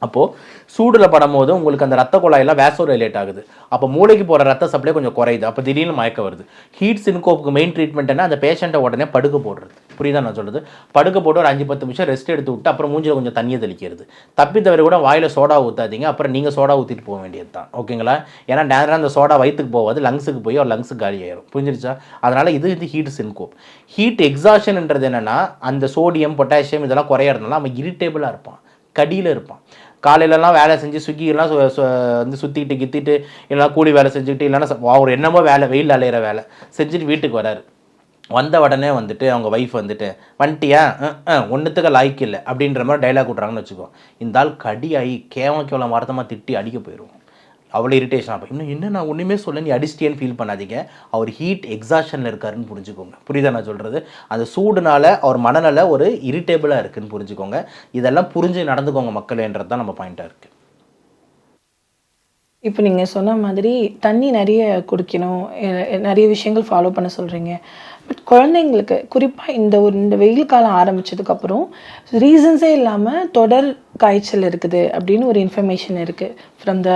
Speaker 1: அப்போது சூடில் படும்போது உங்களுக்கு அந்த ரத்த குழாயெல்லாம் வேசோ ரிலேட் ஆகுது. அப்போ மூளைக்கு போகிற ரத்த சப்ளை கொஞ்சம் குறையுது. அப்போ திடீர்னு மயக்க வருது. ஹீட் சின்கோப்புக்கு மெயின் ட்ரீட்மெண்ட் என்ன? அந்த பேஷண்ட்டை உடனே படுக்க போடுறது. புரியுதா நான் சொல்கிறது படுக்க போட்டு ஒரு அஞ்சு பத்து நிமிஷம் ரெஸ்ட் எடுத்து விட்டு அப்புறம் மூஞ்சில் கொஞ்சம் தண்ணியை தெளிக்கிறது. தப்பி தவிர கூட வாயில் சோடா ஊற்றாதீங்க அப்புறம் நீங்கள் சோடா ஊற்றிட்டு போக வேண்டியது தான். ஓகேங்களா? ஏன்னா நேரம் அந்த சோடா வயிற்றுக்கு போகாது லங்ஸுக்கு போய் ஒரு லங்ஸுக்கு காலி ஆயிரும். புரிஞ்சிருச்சா? அதனால் இது இது ஹீட் சின்கோப் ஹீட் எக்ஸாஷன்ன்றது என்னென்னா அந்த சோடியம் பொட்டாசியம் இதெல்லாம் குறையறதுனால அவன் இரிட்டேபிளாக இருப்பான். கடியில் இருப்பான். காலையிலலாம் வேலை செஞ்சு சுக்கிலாம் வந்து சுற்றிட்டு கித்திட்டு இல்லைனா கூலி வேலை செஞ்சுக்கிட்டு இல்லைன்னா அவர் என்னமோ வேலை வெயில் அலையிற வேலை செஞ்சுட்டு வீட்டுக்கு வராரு. வந்த உடனே வந்துட்டு அவங்க ஒய்ஃப் வந்துட்டு வந்துட்டியா ஒன்றுத்துக்கு லாய்க்கு இல்லை. அப்படின்ற மாதிரி டைலாக் விட்றாங்கன்னு வச்சுக்கோ. இந்த ஆள் கடியாகி கேவம் கேவலம் வார்த்தமாக திட்டி அடிக்க போயிடுவோம் அவ்வளோ இரிட்டேஷன் ஆகும் இன்னும் என்ன நான் ஒன்றுமே சொல்ல நீ அடிச்சிட்டேன்னு ஃபீல் பண்ணாதீங்க. அவர் ஹீட் எக்ஸாஷனில் இருக்காருன்னு புரிஞ்சுக்கோங்க. புரியுதா நான் சொல்கிறது அந்த சூடுனால அவர் மனநல ஒரு இரிட்டேபிளாக இருக்குதுன்னு புரிஞ்சுக்கோங்க. இதெல்லாம் புரிஞ்சு நடந்துக்கோங்க மக்கள்ன்றது தான் நம்ம பாயிண்ட்டாக இருக்குது
Speaker 4: இப்போ நீங்கள் சொன்ன மாதிரி தண்ணி நிறைய குடிக்கணும் நிறைய விஷயங்கள் ஃபாலோ பண்ண சொல்கிறீங்க பட் குழந்தைங்களுக்கு குறிப்பாக இந்த ஒரு இந்த வெயில் காலம் ஆரம்பிச்சதுக்கப்புறம் ரீசன்ஸே இல்லாமல் தொடர் காய்ச்சல் இருக்குது அப்படின்னு ஒரு இன்ஃபர்மேஷன் இருக்குது ஃப்ரம் த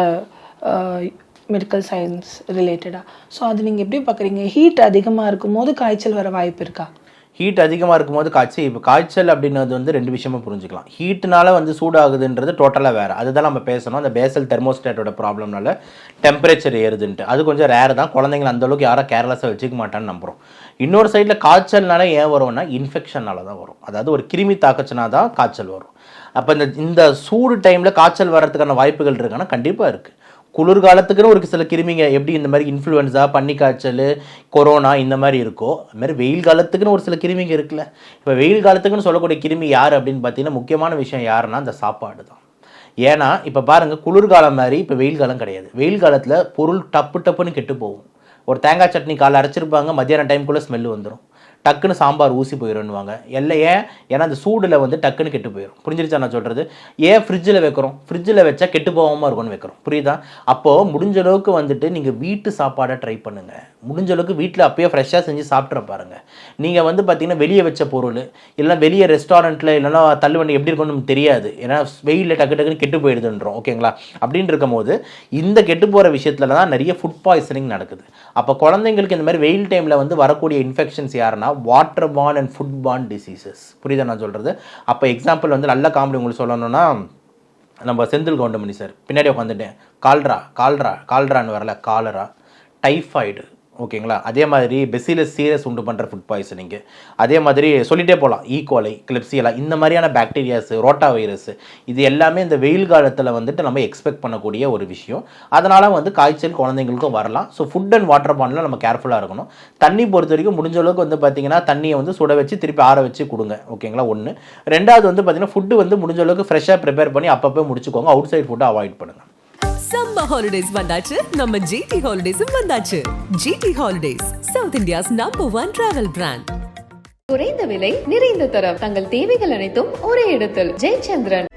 Speaker 4: மெடிக்கல் சயின்ஸ் ரிலேட்டடாக ஸோ அது நீங்கள் எப்படி பார்க்குறீங்க? ஹீட் அதிகமாக இருக்கும்போது காய்ச்சல் வர வாய்ப்பு இருக்கா?
Speaker 1: ஹீட் அதிகமாக இருக்கும்போது காய்ச்சல் இப்போ காய்ச்சல் அப்படின்றது வந்து ரெண்டு விஷயமும் புரிஞ்சுக்கலாம். ஹீட்னால வந்து சூடாகுதுன்றது டோட்டலாக வேறு. அதுதான் நம்ம பேசணும். அந்த பேசல் தெர்மோஸ்டேட்டோட ப்ராப்ளம்னால டெம்பரேச்சர் ஏறுதுன்ட்டு. அது கொஞ்சம் ரேர் தான். குழந்தைங்களை அந்த அளவுக்கு யாரும் கேர்லெஸ்ஸாக வச்சுக்க மாட்டான்னு நம்புகிறோம் இன்னொரு சைடில் காய்ச்சல்னால ஏன் வரும்னா இன்ஃபெக்ஷனால தான் வரும். அதாவது ஒரு கிருமி தாக்கச்சுனா தான் காய்ச்சல் வரும். அப்போ இந்த இந்த சூடு டைமில் காய்ச்சல் வர்றதுக்கான வாய்ப்புகள் இருக்குன்னா கண்டிப்பாக இருக்குது குளிர்காலத்துக்குன்னு ஒரு சில கிருமிங்க. எப்படி இந்த மாதிரி இன்ஃப்ளூயன்ஸா பன்னிக்காய்ச்சல் கொரோனா இந்த மாதிரி இருக்கோ அது மாதிரி வெயில் காலத்துக்குன்னு ஒரு சில கிருமிங்க இருக்குல்ல. இப்போ வெயில் காலத்துக்குன்னு சொல்லக்கூடிய கிருமி யார் அப்படின்னு பார்த்தீங்கன்னா முக்கியமான விஷயம் யாருன்னா அந்த சாப்பாடு தான். ஏன்னா இப்போ பாருங்கள் குளிர்காலம் மாதிரி இப்போ வெயில் காலம் கிடையாது. வெயில் காலத்தில் பொருள் டப்பு டப்புன்னு கெட்டு போகும். ஒரு தேங்காய் சட்னி காலை அரைச்சிருப்பாங்க மத்தியானம் டைம்குள்ளே ஸ்மெல் வந்துடும் டக்குன்னு சாம்பார் ஊசி போயிடும்னுவாங்க. இல்லை ஏன் ஏன்னா அந்த சூடில் வந்து டக்குன்னு கெட்டு போயிடும் புரிஞ்சிருச்சா நான் சொல்கிறது ஏன் ஃப்ரிட்ஜில் வைக்கிறோம்? ஃப்ரிட்ஜில் வச்சா கெட்டு போகாமல் இருக்கும்னு வைக்கிறோம். புரியுதா? அப்போது முடிஞ்ச அளவுக்கு வந்துட்டு நீங்கள் வீட்டு சாப்பாடை ட்ரை பண்ணுங்கள் முடிஞ்ச அளவுக்கு வீட்டில் அப்போயே ஃப்ரெஷ்ஷாக செஞ்சு சாப்பிட்ற பாருங்கள் நீங்கள் வந்து பார்த்தீங்கன்னா வெளியே வச்ச பொருள் இல்லைன்னா வெளியே ரெஸ்டாரண்ட்டில் இல்லைன்னா தள்ளுவண்டி எப்படி இருக்கும்னு நமக்கு தெரியாது. ஏன்னா வெயிலில் டக்கு டக்குன்னு கெட்டு போயிடுதுன்றோம் ஓகேங்களா அப்படின்னு இருக்கும்போது இந்த கெட்டு போகிற விஷயத்துல தான் நிறைய ஃபுட் பாய்சனிங் நடக்குது. அப்போ குழந்தைங்களுக்கு இந்த மாதிரி வெயில் டைமில் வந்து வரக்கூடிய இன்ஃபெக்ஷன்ஸ் யாருன்னா water borne and food borne diseases புரியுதா நான் சொல்கிறது அப்போ எக்ஸாம்பிள் வந்து நல்ல காமெடி உங்களுக்கு சொல்லணும்னா நம்ம செந்தில் கவுண்டமணி சார் பின்னாடி உட்காந்துட்டேன் கால்ரா கால்ரா கால்ரான்னு வரல காலரா. டைஃபாய்டு ஓகேங்களா? அதே மாதிரி பெசிலஸ் சீரியஸ் உண்டு பண்ணுற ஃபுட் பாய்சனிங்கு அதே மாதிரி சொல்லிட்டே போகலாம் ஈகோலை கிளிப்சியலா இந்த மாதிரியான பாக்டீரியாஸு ரோட்டா வைரஸ் இது எல்லாமே இந்த வெயில் காலத்தில் வந்துட்டு நம்ம எக்ஸ்பெக்ட் பண்ணக்கூடிய ஒரு விஷயம். அதனால் வந்து காய்ச்சல் குழந்தைங்களுக்கும் வரலாம். ஸோ ஃபுட் அண்ட் வாட்டர் பாண்டில் நம்ம கேர்ஃபுல்லாக இருக்கணும். தண்ணி பொறுத்த வரைக்கும் முடிஞ்ச அளவுக்கு வந்து பார்த்தீங்கன்னா தண்ணியை வந்து சுட வச்சு திருப்பி ஆற வச்சு கொடுங்க. ஓகேங்களா? ஒன்று ரெண்டாவது வந்து பார்த்தீங்கன்னா ஃபுட்டு வந்து முடிஞ்ச அளவுக்கு ஃப்ரெஷ்ஷாக ப்ரிப்பேர் பண்ணி அப்பப்போ முடிச்சுக்கோங்க. அவுட் சைட் ஃபுட்டை அவாய்ட் பண்ணுங்கள்
Speaker 2: சம்மர் ஹாலிடேஸ் வந்தாச்சு. நம்ம ஜிடி ஹாலிடேஸும் வந்தாச்சு. GT holidays south India's number one travel brand
Speaker 3: குறைந்த விலை நிறைந்த தரம். தங்கள் தேவைகள் அனைத்தும் ஒரே இடத்தில். ஜெயச்சந்திரன்.